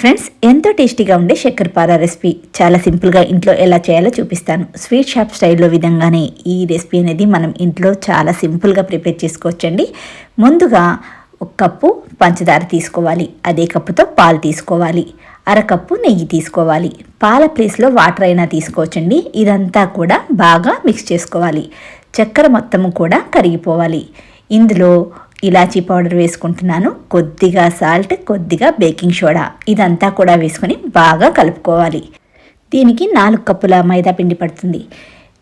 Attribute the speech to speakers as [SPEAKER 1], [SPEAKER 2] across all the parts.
[SPEAKER 1] Friends ఎంతో టేస్టీగా ఉండే చక్కెరపార రెసిపీ. చాలా సింపుల్గా ఇంట్లో ఎలా చేయాలో చూపిస్తాను. స్వీట్ షాప్ స్టైల్లో విధంగానే ఈ రెసిపీ అనేది మనం ఇంట్లో చాలా సింపుల్గా ప్రిపేర్ చేసుకోవచ్చండి. ముందుగా ఒక కప్పు పంచదార తీసుకోవాలి. అదే కప్పుతో పాలు తీసుకోవాలి. అరకప్పు నెయ్యి తీసుకోవాలి. పాల ప్లేస్లో వాటర్ అయినా తీసుకోవచ్చండి. ఇదంతా కూడా బాగా మిక్స్ చేసుకోవాలి. చక్కెర మొత్తము కూడా కరిగిపోవాలి. ఇందులో ఇలాచీ పౌడర్ వేసుకుంటున్నాను. కొద్దిగా సాల్ట్ కొద్దిగా బేకింగ్ సోడా. ఇదంతా కూడా వేసుకొని బాగా కలుపుకోవాలి. దీనికి నాలుగు కప్పుల మైదా పిండి పడుతుంది.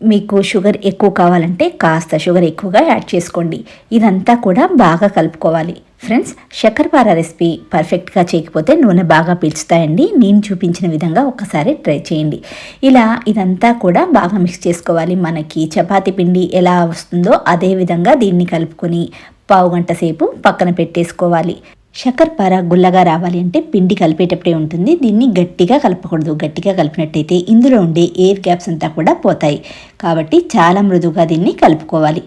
[SPEAKER 1] మీకు షుగర్ ఎక్కువ కావాలంటే కాస్త షుగర్ ఎక్కువగా యాడ్ చేసుకోండి. ఇదంతా కూడా బాగా కలుపుకోవాలి. ఫ్రెండ్స్ శక్కరపార రెసిపీ పర్ఫెక్ట్గా చేయకపోతే నూనె బాగా పీల్చుతాయండి. నేను చూపించిన విధంగా ఒకసారి ట్రై చేయండి. ఇలా ఇదంతా కూడా బాగా మిక్స్ చేసుకోవాలి. మనకి చపాతీ పిండి ఎలా వస్తుందో అదే విధంగా దీన్ని కలుపుకొని పావు గంట సేపు పక్కన పెట్టేసుకోవాలి. పార గుల్లగా రావాలి అంటే పిండి కలిపేటప్పుడే ఉంటుంది. దీన్ని గట్టిగా కలపకూడదు. గట్టిగా కలిపినట్టయితే ఇందులో ఉండే ఎయిర్ గ్యాప్స్ అంతా కూడా పోతాయి. కాబట్టి చాలా మృదువుగా దీన్ని కలుపుకోవాలి.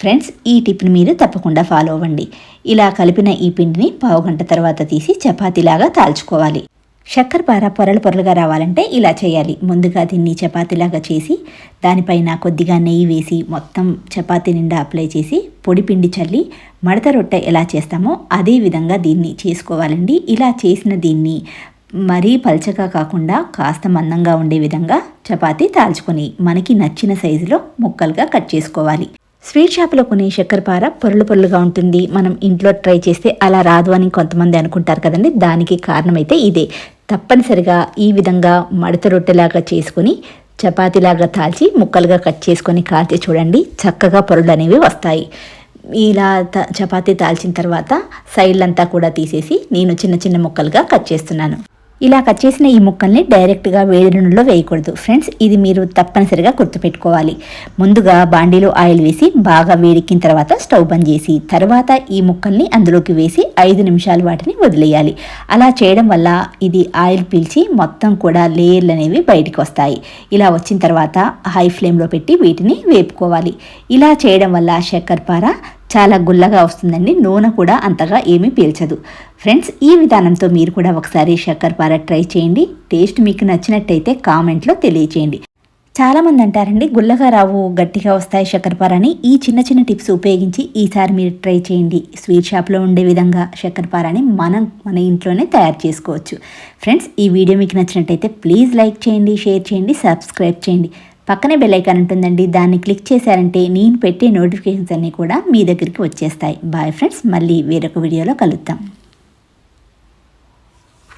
[SPEAKER 1] ఫ్రెండ్స్ ఈ టిప్ని మీరు తప్పకుండా ఫాలో అవ్వండి. ఇలా కలిపిన ఈ పిండిని పావు గంట తర్వాత తీసి చపాతీలాగా తాల్చుకోవాలి. చక్కెరపార పొరలు పొరలుగా రావాలంటే ఇలా చేయాలి. ముందుగా దీన్ని చపాతీలాగా చేసి దానిపైన కొద్దిగా నెయ్యి వేసి మొత్తం చపాతీ నిండా అప్లై చేసి పొడి పిండి చల్లి మడత రొట్టె ఎలా చేస్తామో అదే విధంగా దీన్ని చేసుకోవాలండి. ఇలా చేసిన దీన్ని మరీ పల్చగా కాకుండా కాస్త మందంగా ఉండే విధంగా చపాతీ తాల్చుకొని మనకి నచ్చిన సైజులో ముక్కలుగా కట్ చేసుకోవాలి. స్వీట్ షాప్లో కొనే చక్కెరపార పొరలు పొరలుగా ఉంటుంది. మనం ఇంట్లో ట్రై చేస్తే అలా రాదు అని కొంతమంది అనుకుంటారు కదండి. దానికి కారణమైతే ఇదే. తప్పనిసరిగా ఈ విధంగా మడత రొట్టెలాగా చేసుకొని చపాతీలాగా తాల్చి ముక్కలుగా కట్ చేసుకొని కాల్చి చూడండి చక్కగా పొరలు అనేవి వస్తాయి. ఇలా చపాతీ తాల్చిన తర్వాత సైడ్లంతా కూడా తీసేసి నేను చిన్న చిన్న ముక్కలుగా కట్ చేస్తున్నాను. ఇలా కట్ చేసిన ఈ ముక్కల్ని డైరెక్ట్గా వేడి నూనెలో వేయకూడదు. ఫ్రెండ్స్ ఇది మీరు తప్పనిసరిగా గుర్తుపెట్టుకోవాలి. ముందుగా బాండీలో ఆయిల్ వేసి బాగా వేడెక్కిన తర్వాత స్టవ్ బంద్ చేసి తర్వాత ఈ ముక్కల్ని అందులోకి వేసి ఐదు నిమిషాలు వాటిని వదిలేయాలి. అలా చేయడం వల్ల ఇది ఆయిల్ పీల్చి మొత్తం కూడా లేయర్లు అనేవి బయటికి వస్తాయి. ఇలా వచ్చిన తర్వాత హై ఫ్లేమ్లో పెట్టి వీటిని వేపుకోవాలి. ఇలా చేయడం వల్ల చక్కెరపార చాలా గుల్లగా వస్తుందండి. నూనె కూడా అంతగా ఏమీ పీల్చదు. ఫ్రెండ్స్ ఈ విధానంతో మీరు కూడా ఒకసారి పార ట్రై చేయండి. టేస్ట్ మీకు నచ్చినట్టయితే కామెంట్లో తెలియచేయండి. చాలామంది అంటారండి గుల్లగా రావు గట్టిగా వస్తాయి చక్కెరపార ఈ చిన్న చిన్న టిప్స్ ఉపయోగించి ఈసారి మీరు ట్రై చేయండి. స్వీట్ షాప్లో ఉండే విధంగా చక్కెరపారని మనం మన ఇంట్లోనే తయారు చేసుకోవచ్చు. ఫ్రెండ్స్ ఈ వీడియో మీకు నచ్చినట్టయితే ప్లీజ్ లైక్ చేయండి షేర్ చేయండి సబ్స్క్రైబ్ చేయండి. పక్కనే బెల్లైకాన్ ఉంటుందండి. దాన్ని క్లిక్ చేశారంటే నేను పెట్టే నోటిఫికేషన్స్ అన్నీ కూడా మీ దగ్గరికి వచ్చేస్తాయి. బాయ్ ఫ్రెండ్స్ మళ్ళీ వేరొక వీడియోలో కలుద్దాం.